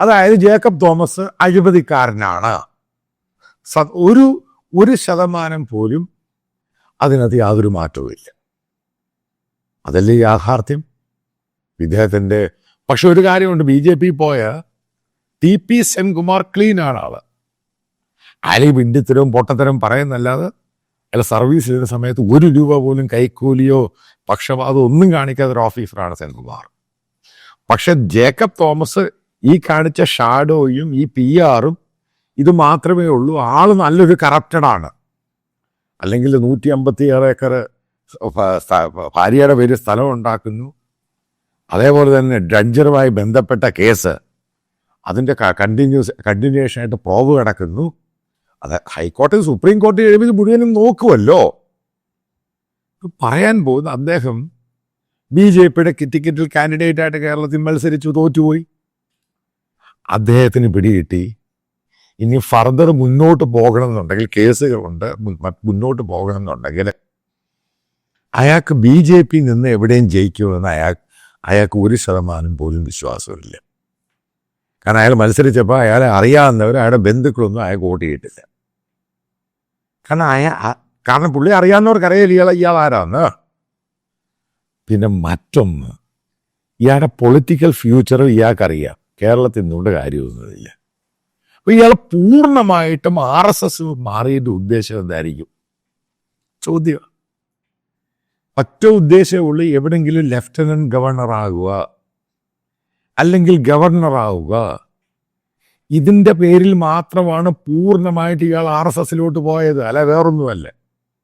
അതായത് Jacob Thomas അഴിമതിക്കാരനാണ്. ഒരു ഒരു ശതമാനം പോലും അതിനകത്ത് യാതൊരു മാറ്റവുമില്ല അതല്ലേ യാഥാർത്ഥ്യം? ഇദ്ദേഹത്തിന്റെ പക്ഷെ ഒരു കാര്യമുണ്ട് ബി ജെ പി പോയ ടി പി സെൻകുമാർ ക്ലീൻ ആണ് ആൾ അലി വിണ്ടിത്തരവും പൊട്ടത്തരവും പറയുന്നല്ലാതെ അയാൾ സർവീസ് ചെയ്യുന്ന സമയത്ത് ഒരു രൂപ പോലും കൈക്കൂലിയോ പക്ഷപാതോ ഒന്നും കാണിക്കാത്ത ഒരു ഓഫീസറാണ് സെൻകുമാർ. പക്ഷെ ജേക്കബ് തോമസ് ഈ കാണിച്ച ഷാഡോയും ഈ പി ആറും ഇത് മാത്രമേ ഉള്ളൂ. ആൾ നല്ലൊരു കറപ്റ്റഡാണ് അല്ലെങ്കിൽ നൂറ്റി അമ്പത്തി ആറ് ഏക്കർ ഭാര്യയുടെ പേര് സ്ഥലം ഉണ്ടാക്കുന്നു. അതേപോലെ തന്നെ ഡഞ്ചറുമായി ബന്ധപ്പെട്ട കേസ് അതിന്റെ കണ്ടിന്യൂസ് കണ്ടിന്യൂഷൻ ആയിട്ട് പ്രോവ് കിടക്കുന്നു. അത് ഹൈക്കോടതി സുപ്രീം കോടതി എഴുതി മുഴുവനും നോക്കുമല്ലോ പറയാൻ പോകുന്ന അദ്ദേഹം ബി ജെ പിയുടെ ടിക്കറ്റിൽ കാൻഡിഡേറ്റ് ആയിട്ട് കേരളത്തിൽ മത്സരിച്ചു തോറ്റുപോയി. അദ്ദേഹത്തിന് പിടികിട്ടി. ഇനി ഫർദർ മുന്നോട്ട് പോകണമെന്നുണ്ടെങ്കിൽ കേസുകളുണ്ട് മുന്നോട്ട് പോകണമെന്നുണ്ടെങ്കിൽ അയാൾക്ക് ബി ജെ പി നിന്ന് എവിടെയും ജയിക്കുമെന്ന് അയാൾ അയാൾക്ക് ഒരു ശതമാനം പോലും വിശ്വാസമില്ല. കാരണം അയാൾ മത്സരിച്ചപ്പോൾ അയാളെ അറിയാവുന്നവർ അയാളുടെ ബന്ധുക്കളൊന്നും അയാൾക്ക് വോട്ട് ചെയ്തിട്ടില്ല. കാരണം അയാൾ കാരണം പുള്ളി അറിയാവുന്നവർക്ക് അറിയില്ല ഇയാൾ ഇയാൾ ആരാന്ന്. പിന്നെ മറ്റൊന്ന് ഇയാളുടെ പൊളിറ്റിക്കൽ ഫ്യൂച്ചർ ഇയാൾക്കറിയാം. കേരളത്തിൽ നിന്നുകൊണ്ട് കാര്യമൊന്നുമില്ല. അപ്പോൾ ഇയാൾ പൂർണമായിട്ടും ആർ എസ് എസ് മാറിയതിന്റെ ഉദ്ദേശം എന്തായിരിക്കും? ചോദ്യം. ഒറ്റ ഉദ്ദേശമുള്ളൂ എവിടെങ്കിലും ലെഫ്റ്റനന്റ് ഗവർണർ ആകുക അല്ലെങ്കിൽ ഗവർണർ ആവുക ഇതിന്റെ പേരിൽ മാത്രമാണ് പൂർണമായിട്ട് ഇയാൾ ആർ എസ് എസിലോട്ട് പോയത്. അല്ല വേറൊന്നുമല്ല.